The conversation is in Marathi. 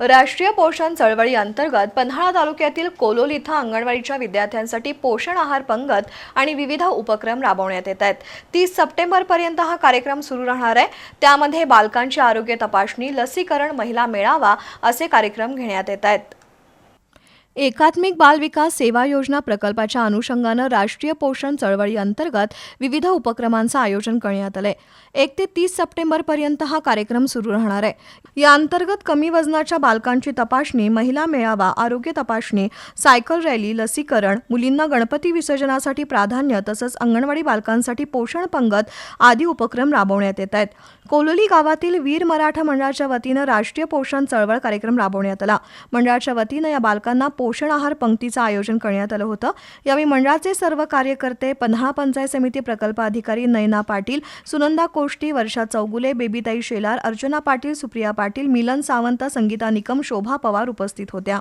राष्ट्रीय पोषण चळवळी अंतर्गत पन्हाळा तालुक्यातील कोलोल इथं अंगणवाडीच्या विद्यार्थ्यांसाठी पोषण आहार पंगत आणि विविध उपक्रम राबवण्यात येत आहेत. तीस सप्टेंबरपर्यंत हा कार्यक्रम सुरू राहणार आहे. त्यामध्ये बालकांची आरोग्य तपासणी लसीकरण महिला मेळावा असे कार्यक्रम घेण्यात येत आहेत. एकात्मिक बाल विकास सेवा योजना प्रकल्पाच्या अनुषंगानं राष्ट्रीय पोषण चळवळी अंतर्गत विविध उपक्रमांचं आयोजन करण्यात आलं आहे एक ते तीस सप्टेंबरपर्यंत हा कार्यक्रम सुरू राहणार आहे. या अंतर्गत कमी वजनाच्या बालकांची तपासणी महिला मेळावा आरोग्य तपासणी सायकल रॅली लसीकरण मुलींना गणपती विसर्जनासाठी प्राधान्य तसंच अंगणवाडी बालकांसाठी पोषण पंगत आदी उपक्रम राबवण्यात येत आहेत. कोलोली गावातील वीर मराठा मंडळाच्या वतीनं राष्ट्रीय पोषण चळवळ कार्यक्रम राबवण्यात आला. मंडळाच्या वतीनं या बालकांना पोषण आहार पंक्तीचं आयोजन करण्यात आलं होतं. यावेळी मंडळाचे सर्व कार्यकर्ते पन्हाळा पंचायत समिती प्रकल्प अधिकारी नयना पाटील सुनंदा गोष्टी वर्षा चौगुले बेबीताई शेलार अर्चना पाटील सुप्रिया पाटील मिलन सावंत संगीता निकम शोभा पवार उपस्थित होत्या.